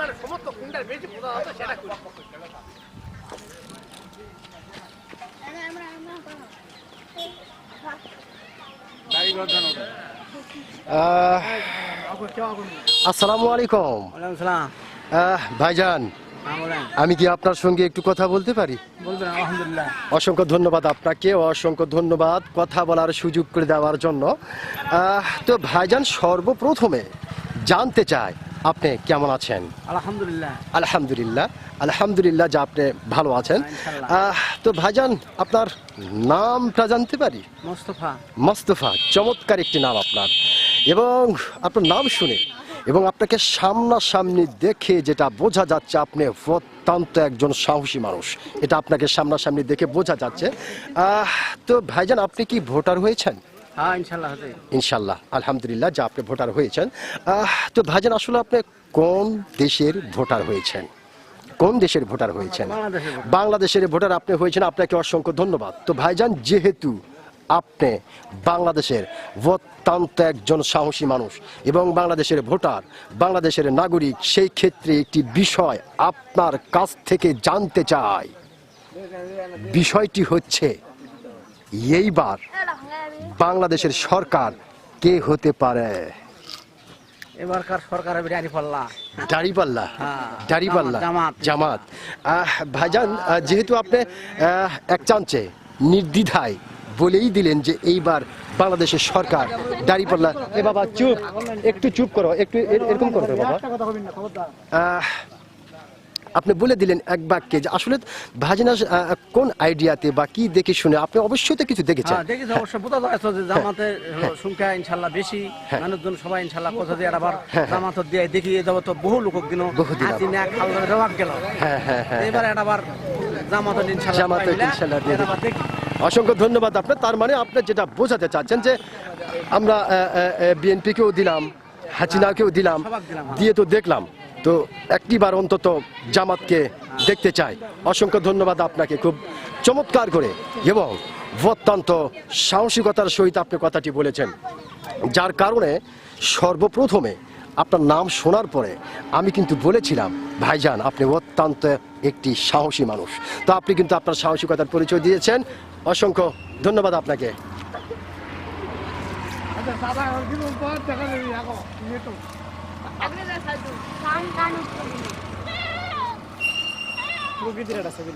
মানে সমস্ত কোনটার বেশি বোঝা হতো সেটা করি। আসসালামু আলাইকুম। ভাইজান হ্যাঁ আমি কি আপনার সঙ্গে একটু কথা বলতে পারি? অসংখ্য ধন্যবাদ আপনাকে অসংখ্য ধন্যবাদ কথা বলার সুযোগ করে দেওয়ার জন্য। তো ভাইজান সর্বপ্রথমে জানতে চাই আপনি কেমন আছেন? আলহামদুলিল্লাহ। আলহামদুলিল্লাহ। আলহামদুলিল্লাহ যা আপনি ভালো আছেন। তো ভাইজান আপনার নামটা জানতে পারি? মোস্তফা। মোস্তফা চমৎকার একটি নাম আপনার। এবং আপনার নাম শুনে এবং আপনাকে সামনাসামনি দেখে যেটা বোঝা যাচ্ছে আপনি অত্যন্ত একজন সাহসী মানুষ। এটা আপনাকে সামনাসামনি দেখে বোঝা যাচ্ছে। তো ভাইজান আপনি কি ভোটার হয়েছেন? হ্যাঁ ইনশাল্লাহ ইনশাল্লাহ আলহামদুলিল্লাহ যা আপনি ভোটার হয়েছেন। তো ভাইজান আসলে আপনি কোন দেশের ভোটার হয়েছেন? কোন দেশের ভোটার হয়েছেন। বাংলাদেশের ভোটার আপনি হয়েছেন আপনাকে অসংখ্য ধন্যবাদ। তো ভাইজান যেহেতু আপনি বাংলাদেশের অত্যন্ত একজন সাহসী মানুষ এবং বাংলাদেশের ভোটার বাংলাদেশের নাগরিক সেই ক্ষেত্রে একটি বিষয় আপনার কাছ থেকে জানতে চাই। বিষয়টি হচ্ছে এইবার বাংলাদেশের সরকার কে হতে পারে? এবারকার সরকারের বিরিয়ানি পাল্লা। দাড়িপাল্লা হ্যাঁ, দাড়িপাল্লা জামাত, জামাত। ভাইজান যেহেতু আপনি এক চান্সে নির্দ্বিধায় বলেই দিলেন যে এইবার বাংলাদেশের সরকার দাড়িপাল্লা এ বাবা চুপ। একটু চুপ করো একটু এরকম করো বাবা। আপনি বলে দিলেন এক বাক্যে যে আসলে ভাজিনা কোন আইডিয়াতে বা কি দেখে শুনে আপনি অবশ্যই তো কিছু দেখেছেন। হ্যাঁ দেখি তো অবশ্য বোঝা যাচ্ছে যে জামাতের সংখ্যা ইনশাল্লাহ বেশি হ্যাঁ। মানুষজন সবাই ইনশাল্লাহ কোথা দিয়ে আবার জামাত দিয়ে দেখি যাব তো বহু লোক দিন গেল। হ্যাঁ হ্যাঁ হ্যাঁ এবার আবার জামাত ইনশাল্লাহ ইনশাল্লাহ অসংখ্য ধন্যবাদ আপনার। তার মানে আপনি যেটা বোঝাতে চাচ্ছেন যে আমরা বিএনপিকেও দিলাম হাসিনাকেও দিলাম দিলাম, হ্যাঁ। দিয়ে তো দেখলাম। তো একটিবার অন্তত জামাতকে দেখতে চাই। অসংখ্য ধন্যবাদ আপনাকে খুব চমৎকার করে এবং অত্যন্ত সাহসিকতার সহিত আপনি কথাটি বলেছেন। যার কারণে সর্বপ্রথমে আপনার নাম শোনার পরে আমি কিন্তু বলেছিলাম, ভাইজান, আপনি অত্যন্ত একটি সাহসী মানুষ। তো আপনি কিন্তু আপনার সাহসিকতার পরিচয় দিয়েছেন। অসংখ্য ধন্যবাদ আপনাকে। প্রকৃতির একটা ছবি